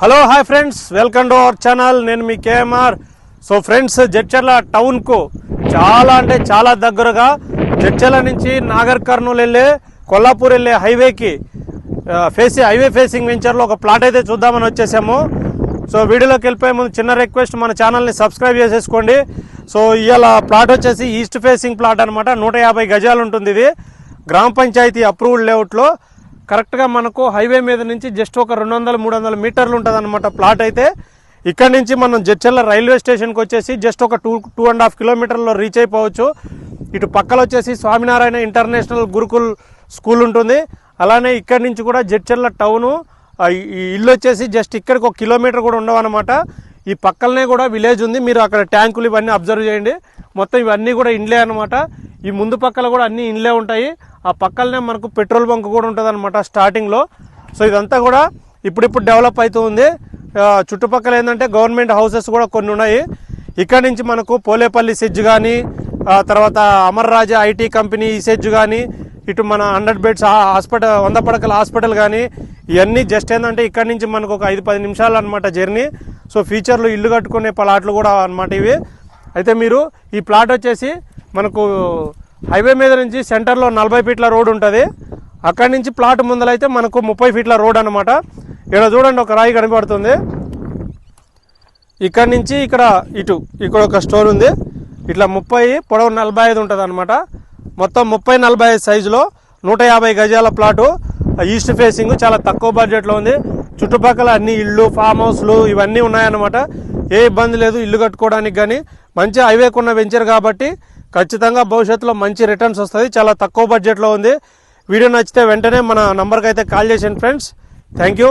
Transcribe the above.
Hello hi friends welcome to our channel నేను మీ KMR. So friends Jadcherla టౌన్కు చాలా అంటే చాలా దగ్గరగా జడ్చర్ల నుంచి నాగర్ కర్నూలు వెళ్ళే కొల్లాపూర్ వెళ్ళే హైవేకి ఫేసి హైవే ఫేసింగ్ వెంచర్లో ఒక ప్లాట్ అయితే చూద్దామని వచ్చేసాము. సో వీడియోలోకి వెళ్ళిపోయే ముందు చిన్న రిక్వెస్ట్ మన ఛానల్ని సబ్స్క్రైబ్ చేసేసుకోండి. సో ఇవాళ ప్లాట్ వచ్చేసి ఈస్ట్ ఫేసింగ్ ప్లాట్ అనమాట నూట యాభై గజాలు ఉంటుంది ఇది. గ్రామ పంచాయతీ అప్రూవ్డ్ లేఅవుట్లో కరెక్ట్గా మనకు హైవే మీద నుంచి జస్ట్ ఒక రెండు వందల మూడు వందల మీటర్లు ఉంటుందనమాట ప్లాట్ అయితే. ఇక్కడ నుంచి మనం జడ్చర్ల రైల్వే స్టేషన్కి వచ్చేసి జస్ట్ ఒక టూ టూ అండ్ హాఫ్ కిలోమీటర్లో రీచ్ అయిపోవచ్చు. ఇటు పక్కల వచ్చేసి స్వామినారాయణ ఇంటర్నేషనల్ గురుకుల్ స్కూల్ ఉంటుంది. అలానే ఇక్కడి నుంచి కూడా జడ్చర్ల టౌను. ఈ ఇల్లు వచ్చేసి జస్ట్ ఇక్కడికి ఒక కిలోమీటర్ కూడా ఉండవు అనమాట ఈ పక్కలనే కూడా విలేజ్ ఉంది. మీరు అక్కడ ట్యాంకులు ఇవన్నీ అబ్జర్వ్ చేయండి. మొత్తం ఇవన్నీ కూడా ఇండ్లే అనమాట ఈ ముందు పక్కల కూడా అన్ని ఇండ్లే ఉంటాయి. ఆ పక్కలనే మనకు పెట్రోల్ బంక్ కూడా ఉంటుంది అనమాట స్టార్టింగ్లో సో ఇదంతా కూడా ఇప్పుడిప్పుడు డెవలప్ అవుతూ ఉంది. చుట్టుపక్కల ఏంటంటే గవర్నమెంట్ హౌసెస్ కూడా కొన్ని ఉన్నాయి. ఇక్కడ నుంచి మనకు పోలేపల్లి సెజ్ కానీ తర్వాత అమర్ రాజా ఐటీ కంపెనీ ఈ సెజ్ కానీ ఇటు మన హండ్రెడ్ బెడ్స్ హాస్పిటల్ వంద పడకల హాస్పిటల్ కానీ ఇవన్నీ జస్ట్ ఏంటంటే ఇక్కడ నుంచి మనకు ఒక ఐదు పది నిమిషాలు అనమాట జర్నీ సో ఫ్యూచర్లో ఇల్లు కట్టుకునే ప్లాట్లు కూడా అనమాట ఇవి. అయితే మీరు ఈ ప్లాట్ వచ్చేసి మనకు హైవే మీద నుంచి సెంటర్లో నలభై ఫీట్ల రోడ్ ఉంటుంది. అక్కడి నుంచి ప్లాట్ ముందలైతే మనకు ముప్పై ఫీట్ల రోడ్ అనమాట ఇక్కడ చూడండి ఒక రాయి కనబడుతుంది. ఇక్కడ నుంచి ఇక్కడ ఇటు ఇక్కడ ఒక స్టోర్ ఉంది. ఇట్లా ముప్పై పొడవు నలభై ఐదు ఉంటుంది అనమాట మొత్తం ముప్పై నలభై ఐదు సైజులో నూట యాభై గజాల ప్లాటు. ఈస్ట్ ఫేసింగ్ చాలా తక్కువ బడ్జెట్లో ఉంది. చుట్టుపక్కల అన్ని ఇళ్ళు ఫామ్ హౌస్లు ఇవన్నీ ఉన్నాయన్నమాట. ఏ ఇబ్బంది లేదు ఇల్లు కట్టుకోవడానికి కానీ మంచి హైవేకున్న వెంచర్ కాబట్టి ఖచ్చితంగా భవిష్యత్తులో మంచి రిటర్న్స్ వస్తుంది. చాలా తక్కువ బడ్జెట్లో ఉంది. వీడియో నచ్చితే వెంటనే మన నంబర్కి అయితే కాల్ చేసాను ఫ్రెండ్స్ థ్యాంక్ యూ